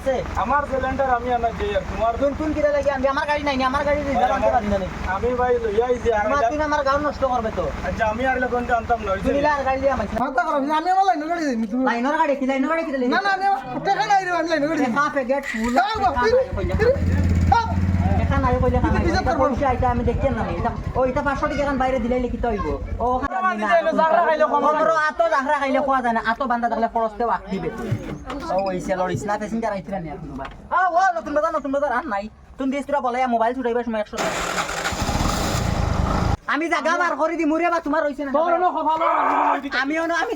আছে। আমার সিলিন্ডার আমি আনা যাই আর তোমার। তুই তুই কিরা লাগি আনবি? আমার গাড়ি নাই নি, আমার গাড়ি রিজার্ভ আনতে পারি না আমি ভাই লইয়াই যে আর তোমার তুই আমার গাড়ি নষ্ট করবে তো। আচ্ছা আমি আর লোকন আনতাম না তুমি আর গাড়ি দিয়ে আমাকে কথা করো আমি আমার লাইন গাড়ি দিই তুমি লাইনের গাড়ি কি? লাইনের গাড়ি কি না না আমি টাকা নাই রে আমি লাইনে গাড়ি দিই গেট ফুল কইলে আমি দেখতে না ও এটা 500 টাকা বাইরে দিলে লিখিত হইব ও আতো খাইলে যায় না আতো বান্দা দেখলে খরচতে আকি বেতু ও ওই ইসনা প্যাসেঞ্জার আইছিলা নি এখন আ ও নতুন বাজার নতুন বাজার আর নাই তুমি দেশ তোরা বলে মোবাইল ছুটাইবার সময় 100 আমি জাগা বার করে দি মুরে বা তোমার হইছে না না আমি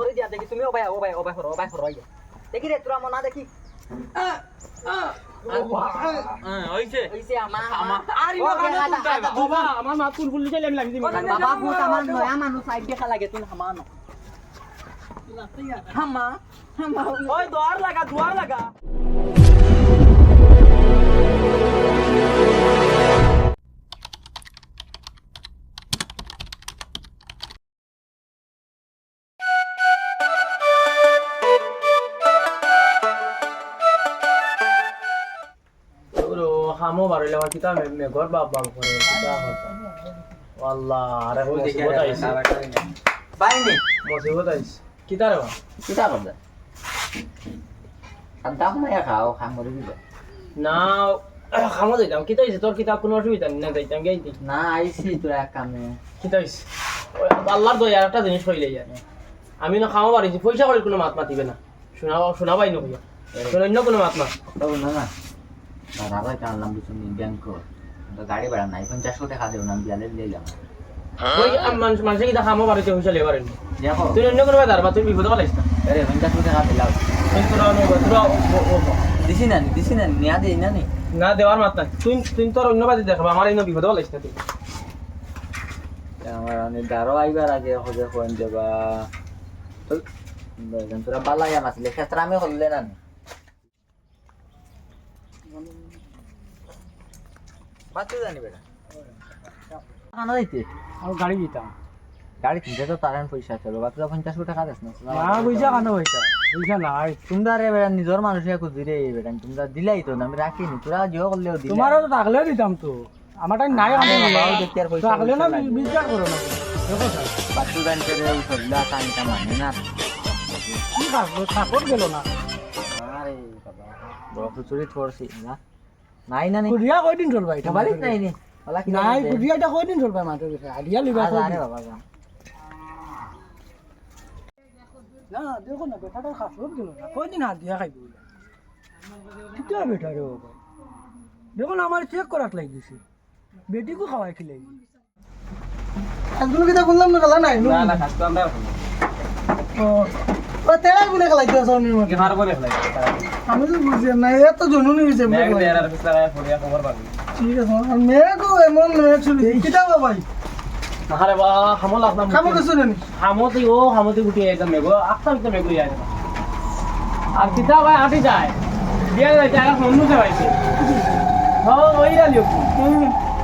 করে দিয়া দেখি তুমি দেখি রে তোরা মনা দেখি আমার। আমার মা ফুল ফুল লাগি বাবা ভূত আমার নয়া মানুষ সাইড দেখা লাগে তুমি হামানো হামা হামা। ওই দোয়ার লাগা দোয়ার লাগা। হামো বাড়িলে আমার কিতা মে ঘর বাপ বাপ করে কিতা হতা আল্লাহ আরে মুসিবত আইছে বাইনি মুসিবত আইছে। কিতা রে বা কিতা করবে খান্তা মায়া খাও খাম করে দিবে। না খামো দিতাম কিতা হইছে তোর কিতা কোনো অসুবিধা না যাইতাম গাইতি না আইছি তোরা কামে। কিতা হইছে আল্লাহর দয়া একটা জিনিস হইলে যায় আমি না খামো বাড়িছি পয়সা করে কোনো মাত মাতিবে না। শোনা শোনা পাই নকইয়া অন্য কোনো মাত না না। কিছু ব্যাংক গাড়ি ভাড়া নাই পঞ্চাশশো টাকা দেব না বিয়ালে লইলাম ওই মানুষ মানুষে কিতা খামো বাড়িতে পয়সা লেবার দেখো তুই অন্য কোনো বেদার বা তুই বিপদ পালাইস না আরে পঞ্চাশশো টাকা দিলাম দিছি না দিছি না নিয়া দিই না নি দেওয়ার মাত নাই তুই তুই তোর অন্য বাদে দেখাবো আমার এই বিপদ পালাইস না তুই আমার অনেক গারো আইবার আগে হজে দেবা তোরা বালাইয়া নাছিলে ক্ষেত্রে আমি হলে না বাচ্চা জানি বেটা। কানা দিতে আর গাড়ি দিতাম গাড়ি কিনতে তো তার পয়সা চলো বাচ্চা পঞ্চাশ টাকা দেস না? না বুঝা কানে হইতা বুঝা নাই। তোমরা রে বেটা নিজের মানুষে খুঁজি রে বেটা তোমরা দিলাই তো আমি রাখিনি তোরা জিও করলেও তোমারও তো থাকলেও দিতাম তো। নাই আমি বাবাও দেখতে আর পয়সা থাকলে না পয়সা করো না। দেখো জানতে রে উঠলা কানটা মানে না। কি থাকল থাকত গেল না। আরে বাবা বড় না। নাই না কুড়িয়া কয়দিন চলবা এটা বাড়িত নাই নি নাই। কুড়িয়া এটা কয়দিন চলবা মাঠের বিষয়ে আলিয়া লিবা আরে বাবা যা না দেখো না বেটাটা খাসত গেল না। কয়দিন হাত দিয়া খাইব কিতা বেটা রে বাবা দেখো না আমার চেক করাত লাগিছে বেটিকো খাওয়াই খেলে। আজগুলো কিতা বললাম না গেলা নাই? না না খাস তো আমরা ও তেরা আমি তো বুঝি না দেয়ার আর পিছলা গায়ে খবর পাবি। ঠিক আছে আর এমন আরে বা হামল আপনার খাব কিছু নেই। হামতি ও হামতি গুটি একদম যায় আর কিতা ভাই আটি যায়। বিয়া হ্যাঁ ওই রালিও।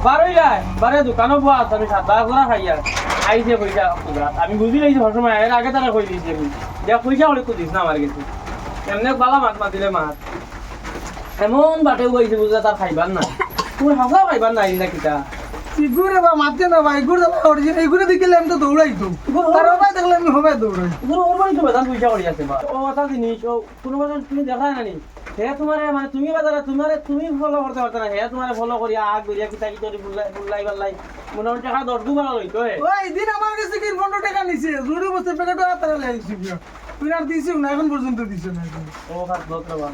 বারোই যায় বারে দোকানও আছে আমি করে খাই আর। আইছে পয়সা আমি বুঝি লাইছি সবসময় এর আগে তারা কই দিয়েছি আমি যা পয়সা অনেক দিস না আমার কাছে এমনি বালা মাত মাতিলে মাত এমন বাটে গইছে বুঝলে তার খাইবার না তুমি হাসা খাইবার নাই না কিতা ইগুরে বা মাতে না ভাই ইগুরে দাম অরিজিন ইগুরে দেখিলে আমি তো দৌড়াই তো তার ভাই দেখলে আমি হবে দৌড়াই পুরো ওর বাড়ি তো বেদান পয়সা করি আছে বা ও কথা জিনিস ও কোনো কথা তুমি দেখা না নি হে তোমার মানে তুমি বাজারে তোমার তুমি ফলো করতে পারতে না। হে তোমার ফলো করি আগ করিয়া কিতা কি করি ফুলাই ফুলাই বালাই মোটামুটি টাকা দশ দু বারা লইতো হে। ওই দিন আমার কাছে কি পনেরো টাকা নিছে? জোরে বসে প্যাকেটও হাতারে লাগাইছি তুই আর দিছিও না এখন পর্যন্ত দিছে না। ও খাত দত রবা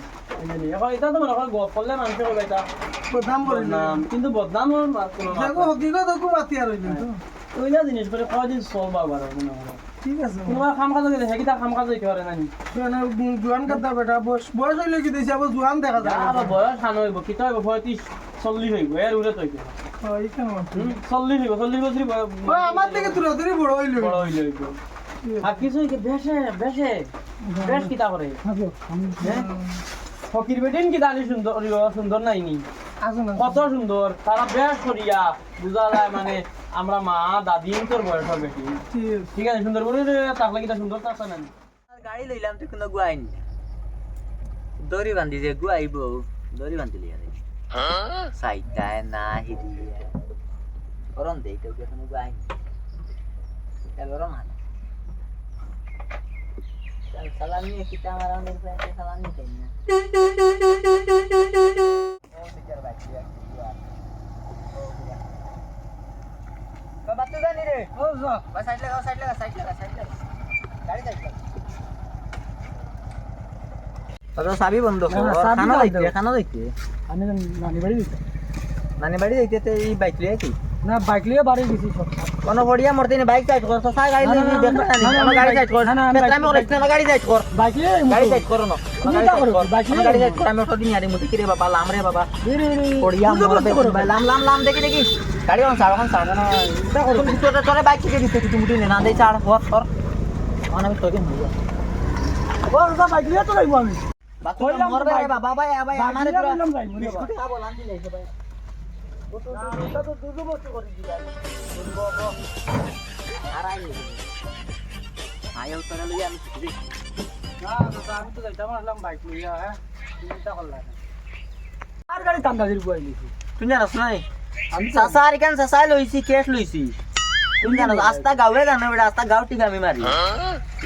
এখন এটা তো মনে হয় গপ করলে মানুষে বলে এটা। কিন্তু বদনাম দেখো তো ওইলা জিনিস করে কয়দিন চলবা বারো মনে হয়? ঠিক আছে। কোনোবা কাম কাজ হেকিটা কাম কাজ হইতে পারে না জোয়ান কাটা বেটা বয়স বয়স হইলে কি দিছে? আবার জোয়ান দেখা যায় আবার বয়স হান হইব কিতা হইব পঁয়ত্রিশ চল্লিশ হইব এর উড়ে তো হইব ওই কেন মাতি? চল্লিশ হইব চল্লিশ বছর আমার থেকে তুই তুই বড় হইল বড় হইলে হইব। আর কিছু বেশে বেশে বেশ কিতা করে? হ্যাঁ? ফকির বেটিন কি দানি সুন্দর সুন্দর নাই নি আসো না। কত সুন্দর তারা বেশ করিয়া বুঝা যায় মানে আমরা মা দাদি তোর বয়সের বেটি ঠিক আছে। সুন্দর করে থাকলে কিটা সুন্দর থাকছে না? গাড়ি লইলাম তুই কোনো গুয়াইন দড়ি বান্ধি যে গু আইব দড়ি বান্ধিলি আরে সাইটায় না হিরিয়া গরম দেই কেউ এখন গু আইনি গরম হানে চল সালামি কিতা আমার আমাদের সালামি দেন না। তুই জানি রে। ও যা। বা সাইড লাগা সাইড লাগা সাইড লাগা সাইড লাগা গাড়ি সাইড লাগা বন্ধ খানা যাইতে খানা যাইতে আমি নানি বাড়ি দিতাম নানি বাড়ি যাইতে তে এই বাইক লিয়ে কি? না বাইক লিয়ে বাড়ি গেছি সব। কোন বড়িয়া মরতে নি বাইক সাইড কর। তো সাই গাড়ি লিয়ে দেখ না, না না, না, আমার গাড়ি সাইড কর। না, না, আমি আমি ওরে না গাড়ি সাইড কর। বাইক লিয়ে গাড়ি সাইড করো না। তুমি গাড়ি যা সাইড করো, কর বাইক লিয়ে গাড়ি সাইড কর। আমি ওটা দিন আরে মুতি। কিরে বাবা লাম রে বাবা। রে রে বড়িয়া মরতে লাম লাম লাম দেখি দেখি। গাড়ি কোন সাড় কোন সাড় না করো তুমি তোরে তোরে বাইক থেকে দিতে তুই মুটি নে না দেই ছাড় হর হর মানে আমি তোকে বাইক লিয়ে তো বাইক- আমারে আয়ো তোরা আমি। শিখি না দাদা আমি তো যাইতাম আসলাম বাইক লিয়ে হ্যাঁ চিন্তা করলাম আর গাড়ি টান্দা দিল বই নিছি। তুই জানাস নাই আমি তো- চাচা কেন চাচাই লইছি কেস লইছি? তুমি জানাস আস্তা গাঁৱে জানো আস্তা গাঁও টিকা আমি মারি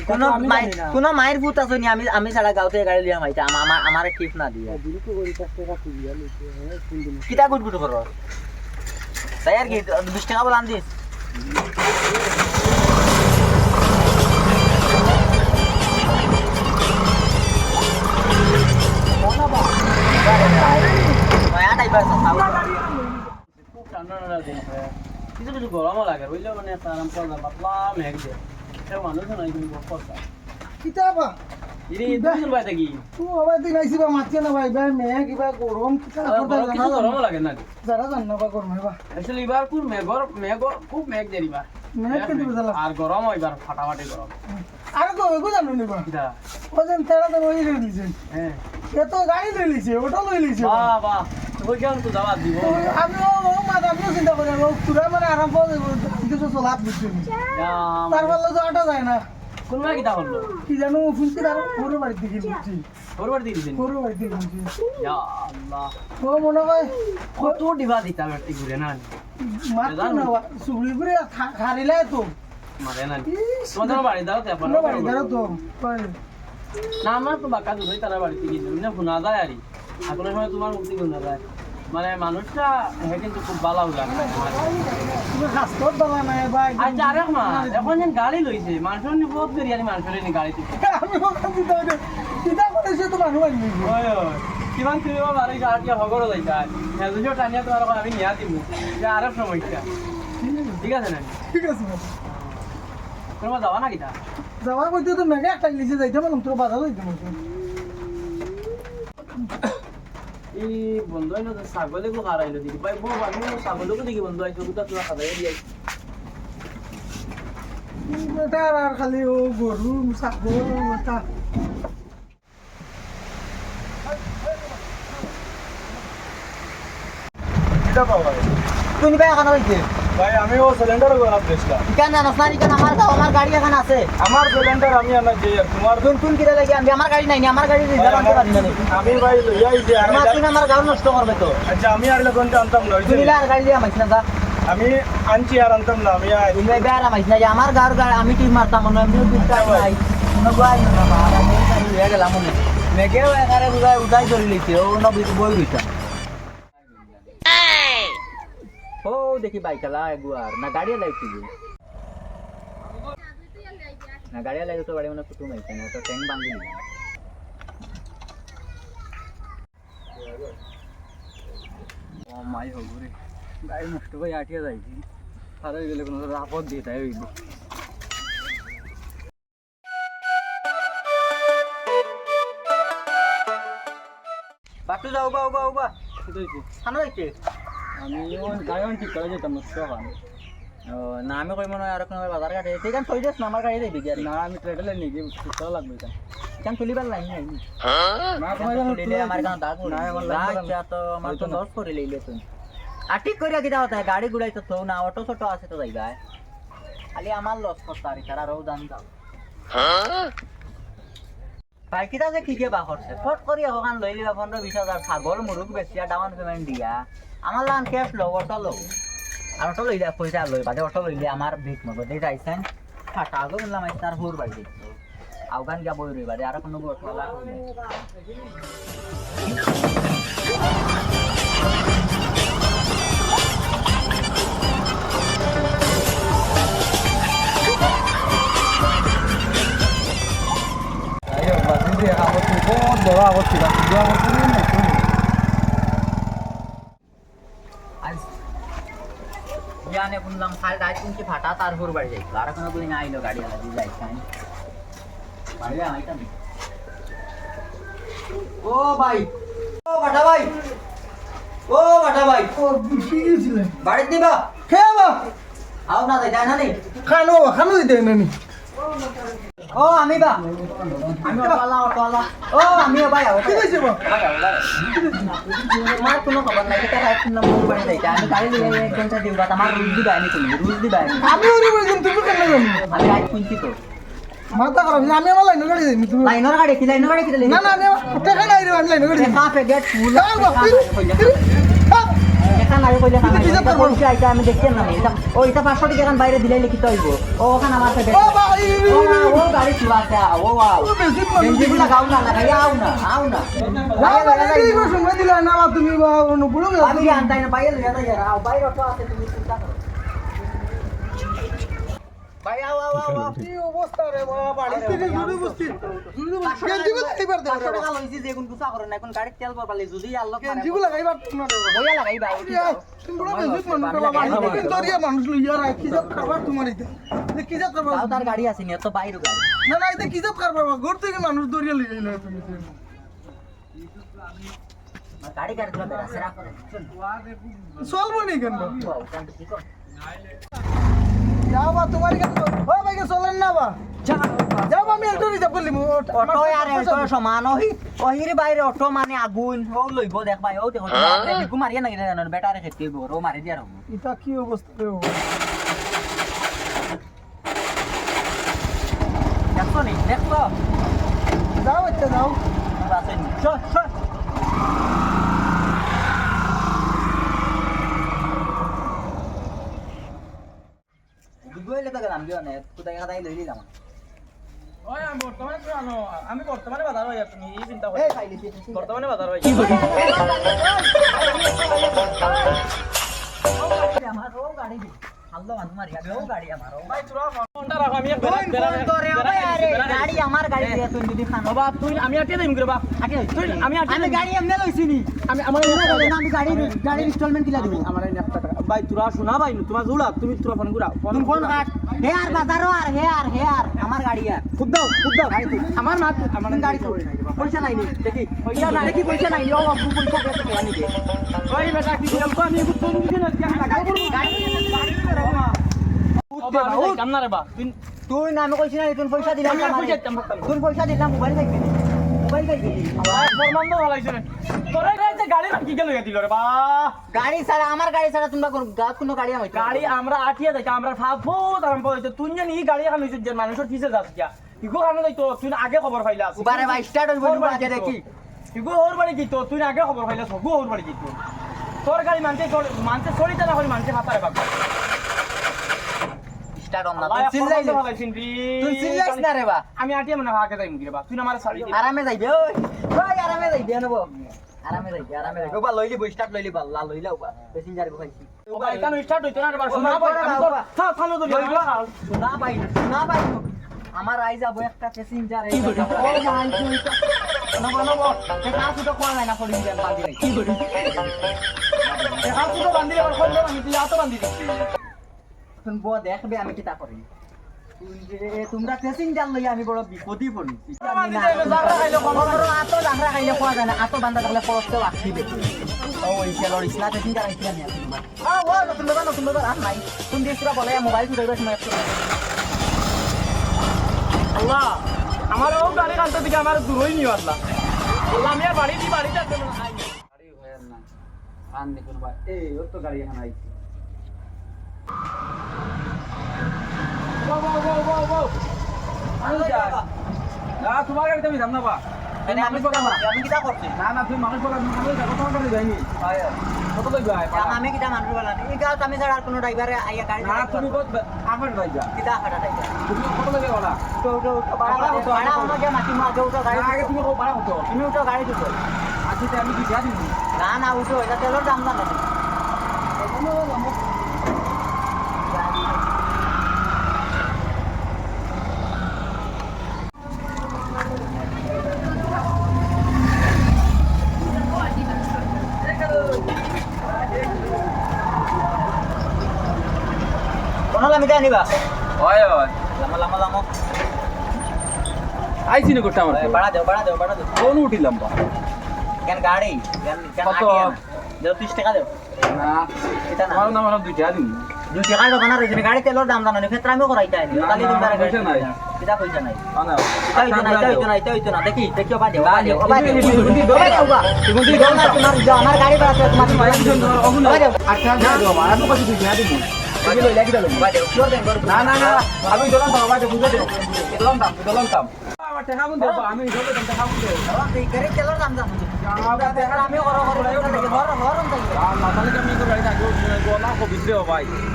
কোনো মাই কোনো মায়ের ভূত আছে নি? আমি আমি ছাড়া গাঁওতে গাড়ি লিয়া মাইতা আমার আমার আমার টিপ না দিয়ে। দিলকে করি কাছ থেকে কুড়িয়া লইছে কোন দিন কিটা গুট গুট করো তাই আর কি বিশ টাকা বলে আনদিস নয়া টাইপের আছে ঠান্ডা কিছু কিছু গরমও লাগে বুঝলে মানে আরাম করা পাতলা মেঘ দিয়ে সে মানুষ নাই কিন্তু বকরটা কিতাবা বা না না না বা খুব মেঘ বুঝালা আর গরম এবার ফাটাফাটি গরম। আর কো এগো জানো নিবা কিটা ওজন তেরা তো ওই হ্যাঁ। এ তো গাড়ি লই লিছে ওটা লই লিছে বাহ বাহ। ওই কেমন তো যাওয়া দিব আমি ও মাথা আমিও চিন্তা করি ও তুরা মানে আরাম যাবে কিছু চলাত বুঝছি তার বললে তো আটা যায় না কোনবা কিটা হলো কি। জানো ফুলতে তার পুরো বাড়ি দিকে বুঝছি ফরওয়ার্ড দিয়ে দিছেন পুরো বাড়ি দিকে বুঝছি ইয়া আল্লাহ ও মনে হয় কত দিবা দিতা একটি ঘুরে না মাত্র না সুগলি করে খারিলে তো মারে না তোমাদের বাড়ি দাও তে পুরো বাড়ি ধরো তো আমার তো বাঁকা দুটোই তারা বাড়িতে গিয়ে তোমার মুক্তি যায়। মানে মানুষটা হ্যাঁ কিন্তু খুব ভালো লাগে তুমি হাসপাত দালা নাই বা আচ্ছা আরে মা, এখন যেন গাড়ি লইছে, মানুষের নি বহুত করি আনি মানুষের নি গাড়ি আমি ওখান দিতে কিতা করেছে তো মানুষ আনবি কিমান তুমি বাড়ি গাড়ি হগর যাইতা। হ্যাঁ দুশো টানিয়া তোমার আমি নিয়া দিব যে আরে সমস্যা। ঠিক আছে না? ঠিক আছে তোমার যাওয়া না কিটা যাওয়ার মধ্যে তো মেঘে একটা লিখে যাইতে তোর বাধা পারতো এই বন্ধু আইলো তো ছাগলে কো হারাইলো দেখি ভাই বউ আমি ছাগলকে দেখি বন্ধু আইছো কোথা তোরা খাদাই দিয়াই বেটা আর খালি ও গরু ছাগল বেটা তুমি ভাই এখন হইছে ভাই আমি ও সিলিন্ডার বানাতে গেছিলাম ইকান জানাস না ইকান আমার গাঁও আমার গাড়ি এখানে আছে। আমার সিলিন্ডার আমি আনা যে তোমার। তুন তুন কিরা লাগি আনবি? আমার গাড়ি নাই নি, আমার গাড়ি রিজার্ভ আনতে পারি না আমি ভাই লইয়াই যে আমি তুই আমার গাঁও নষ্ট করবে তো। আচ্ছা আমি আর লোক আনতাম না তুই নিলে আর গাড়ি দিয়ে আমাইছ না যা। আমি আনছি আর আনতাম না আমি আর তুমি ভাই বেয়ার আমাইছ না যে। আমার গাঁর গাড়ি আমি টিম মারতাম মনে এমনিও দুধ নাই। কোনো গাড়ি না আমার আমি গাড়ি হয়ে গেলাম মনে মেঘেও একারে উদাই উদাই ধরে লিছে ও নবী বই রইতাম ও দেখি বাইক চালা এগুয়ার না গাড়ি লাইছি না গাড়ি লাইছে তো বাড়ি মানে কুটুম আইছে না তো ট্যাং বান্ধি ও মাই হব রে গাড়ি নষ্ট করে আটিয়া যাইছি। হারাই গেলে কোনো আপদ দিয়ে তাই হইব। বাটু যাও বা বা বা সেটাই তো। খানা যাইছে? আমি গাড়ি ঠিক করে যেতাম নষ্ট হয় না আমি কই মনে হয় আর কোনো বাজার ঠিক আছে থই দেস না আমার গাড়ি দেবি না আমি ট্রেডালে নিয়ে গিয়ে লাগবে এটা কেন তুলি পারলাই নাই না তোমার আমার কাছে দাগ না, আমার লাগবে আচ্ছা তো আমার তো হইতো করে লইলে তুই। আর ঠিক করিয়া কিটা গাড়ি গুড়াই তো থৌ না অটো ছোট আছে তো যাই গায় খালি আমার লস করতে আর তারা রোজ দাম দাও। পাইকিটা যে কি বা করছে ফট কৰি এখন লৈ লিবা পোন্ধৰ বিশ হাজাৰ ছাগল মুৰুগ বেছি ডাউন পেমেণ্ট দিয়া। আমাৰ লান ক্যাশ লো অটো লো আৰু অটো লৈ দিয়া পইচা লৈ। বাদে অটো লইলে আমার ভিক মগৰ দেই যাইছেন ফাটা আগো বললাম আইসি তার হোর বাড়ি আফগান গিয়া বই রই বাদে আর কোনো অটো শুনলাম কাল রাত কিন্তু ফাটা তারপর বাড়ি যাইছিল আর কোনো বলি না আইলো গাড়ি আলাদি দিয়ে যাইছেন বাড়ি আইতাম ও ভাই ও বাটা ভাই ও বাটা ভাই। ও কি গেছিল বাড়ি দিবা? খেয়ে আও না যাই না নি? খানো খানো দিতে নানি ও আমি বা আমি অটোলা অটোলা ও আমিও ভাই আও কি হয়েছে বা আমার কোনো খবর নাই। এটা শুনলাম হুর বাড়ি যাইতে আমি গাড়ি লিয়ে এক ঘণ্টা দিব আমার রুজ দিবা আমি তুমি রুজ দিবা আমি আমি ওরে বলছিলাম তুমি কেন জানো? আমি রাইট শুনছি তো মাথা খারাপ আমি আমার লাইন গাড়ি দিই তুমি লাইনের গাড়ি কি? লাইনের গাড়ি কি? না না আমি টাকা নাই রে আমি লাইন গাড়ি কাফে গেট ফুল আগে কইলে খানা কি যে এটা করব? বলছি আইটা আমি দেখছি না ও এটা 500 টাকা কান বাইরে দিলে লিখিত হইব। ও ওখানে আমার সাথে ও না, গাড়ি চুলা আছে ও ওয়াও ও বেশি মানুষ বেঞ্জিগুলা গাও না লাগাই আও না আও না। না তুমি না বাইরে লইয়া যাই আও বাইরে অটো আছে তুমি গাড়ি না আছে নি তো বাইরে না, না, এতে কি জাত খাবার বাবা? ঘর থেকে মানুষ দরিয়া লইয়া এলো তুমি। গাড়ি গাড়ি চলবো নি কেন? বাবা? বাউ, কান্ড কি কর যাও বা, তোমার কেন ও ভাই কে চলেন না বা যাও আমি একটু রিজার্ভ করলি অটো আর এটো সমান ওহি ওহির বাইরে অটো মানে আগুন। ও লইব দেখ ভাই ও দেখো বিকু মারিয়া নাকি জানো বেটারে খেতে হইব ও মারি দিয়া রহব। এটা কি অবস্থা রে বাবা? নি? দেখছ? যাও এটা যাও। আছে নি। চল চল দুগুইলে তো গেলাম দিও না কোথায় কোথায় লই দিলাম ওই আমি বর্তমানে আমি বাজার তুমি এই চিন্তা করি। বর্তমানে বাজার আমার ও গাড়ি আমি গাড়ি আমি আটিয়ে দিম করে বাপ? তুই আমি আটিয়ে আমি গাড়ি এমনি লইছি নি। আমি আমার আমি গাড়ি গাড়ির ইনস্টলমেন্ট কিলা দিব? আমার ভাই তোরা শোনা ভাই তোমার জুড়া তুমি তোরা ফোন করা ফোন তুমি ফোন কাট হে আর বাজারও আর হে আর হে আর আমার গাড়ি আর। খুব দাও খুব দাও। আমার মাত আমার গাড়ি তো পয়সা নাই নি দেখি পয়সা নাই দেখি পয়সা নাই নি ও বাবু পয়সা দিতে কেন নিবে ওই বেটা কি বলব আমি একটু দিন আজকে আমি গাড়ি গাড়ি করে বাবা কাম না রে বা তুই তুই না আমি কইছি না তুই পয়সা দিলাম আমি আর পয়সা দিতাম না। তুই পয়সা দিলাম মোবাইল থাকবি গাড়ি ছাড়া আমার গাড়ি ছাড়া তোমরা গাত কোনো গাড়ি আমার গাড়ি আমরা আটিয়ে যাই আমরা ভাবো আরম্ভ হয়েছে তুই জানি এই গাড়ি এখন হয়েছে যে মানুষের ইগো কারণে তো তুই আগে খবর পাইলা উবারে ভাই স্টার্ট হইব আগে দেখি। ইগো ওর বাড়ি কি তো তুই আগে খবর পাইলা সগু ওর বাড়ি কি তো তোর গাড়ি মানতে মানতে চলিতে না করে মানতে হাতারে বাবা স্টার্ট অন না তুই চিল্লাই তুই চিল্লাইস না রে বা। আমি আটিয়ে মনে আগে যাই মুগিরে বা। তুই আমার দে আরামে যাইবে ওই। ওই আরামে যাইবে নেব আরামে যাইবে আরামে যাইবে। বা লইলি বই স্টার্ট লইলি বা লা লইলা বা স্টার্ট হইতো না রে বা। শোনা ভাই আমি তো থাক থানো তো না ভাই না ভাই আমার আই যাব একটা প্যাসেঞ্জার এই ও ভাই তুই তো নব নব দেখা তো কোয়া যায় না পড়ি যান কি করি দেখা তুই বান্ধি আবার ফোন আমি তুই আতো বান্ধি দিচ্ছি তুমি বো দেখবে আমি কিতা করি? তুই যে- তোমরা প্যাসেঞ্জার লই আমি বড় বিপদই বড় আতো জাংরা খাইলে কোয়া যায় না আতো বান্দা থাকলে খরচতে আসবে ও আইছিল না আ ও নতুন বাবা নতুন আর নাই তুমি বলে মোবাইল ফুটাইবে সময় আল্লাহ আমার ও গাড়ি কানতে দিকে আমার দূরই নিও আল্লাহ। আল্লাহ আমি আর বাড়ি দি বাড়ি যাতে না। না আন দেখুন ভাই এই ওর তো গাড়ি এখানে আইছে। আরে না না আমি করছি না না তুমি মানুষ বলা কত না কত যা কত মাটি মা আগে উঠো তুমি কো পারা হতো তুমি উঠো গাড়ি আজকে আমি কি না না উঠো এটা তেলের দাম কোন লামিটা আনিবা হয় হয় লামা লামা লামো আইছি না করতে আমার বাড়া দেও বাড়া দেও বাড়া দেও কোন উঠিলাম বা কেন গাড়ি কেন কেন না দেও 30 টাকা দেও না এটা না আমার নাম আমার দুইটা দিন দুই টাকা দোকান রয়েছে গাড়ি তেলের দাম জানো ক্ষেত্রে আমিও করাইতে আনি না, কালি না, দিন আমার পয়সা নাই। কিটা পয়সা নাই আনা এটা না এটা না এটা না দেখি দেখি ওবা দেও না, ওবা দেও এটা- ওবা দেও এটা- এটা- এটা- দেও ওবা এটা- এটা- দেও না তোমার আমার গাড়ি ভাড়া তো তোমার দেও আচ্ছা না দাও আমার কত দেও কিওর দেন না না না আমি দলাম দাও বাজে বুঝে দেও দলাম দাম দলাম দাম দেব আমি দাম দেব দাম আমিও করো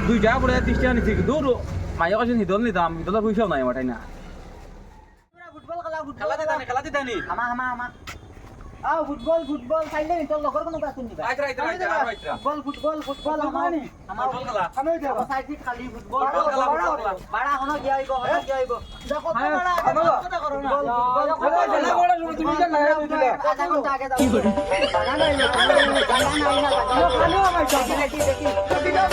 দুই টাকা করে 30 টাকা নিছি দূর মাইয়া কাছে নিদল নি দাম দলার পয়সাও নাই আমার না খেলা দিতানি খেলা দিতানি আমা আমা আমা আও ফুটবল ফুটবল চাইলে তোর লগর কোনো কাজ নিবা আইতরা আইতরা আইতরা আইতরা ফুটবল ফুটবল ফুটবল আমার আমার ফুটবল খেলা। আমি যাব সাইড খালি ফুটবল ফুটবল খেলা। বাড়া হনো গিয়া আইবো হনো গিয়া আইবো দেখো তো হ্যাঁ, বাড়া। কথা করো না ফুটবল খেলা, খেলা, বড় তুমি জান না, দিলা। আধা ঘণ্টা আগে দাও বাড়া নাই না বাড়া নাই না খালি আমার সব দেখি দেখি দেখি দাও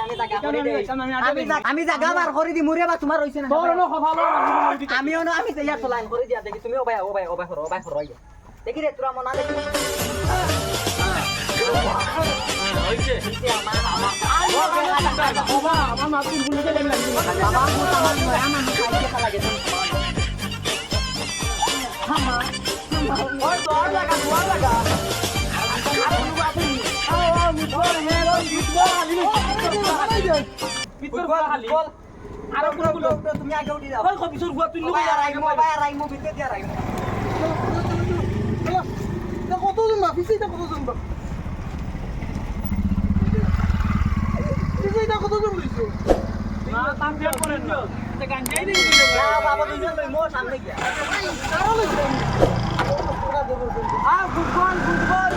আমি জায়গা করে আমি জা- আমি জায়গা বার করে দি মুরে বা তোমার হইছে না। আমি আমি তো ইয়ার লাইন করে দিয়া দেখি তুমি ওবাই ওবাই ওবাই করো ওবাই করো। দেখি রে তোরা মনা দেখি। আমার আর লাগা তুমি আগে উঠি যাও ভিতরে দিয়া রাইমো কতজন না পিছিয়ে কতজন বা পিছিয়ে কতজন আ ফুটবল ফুটবল।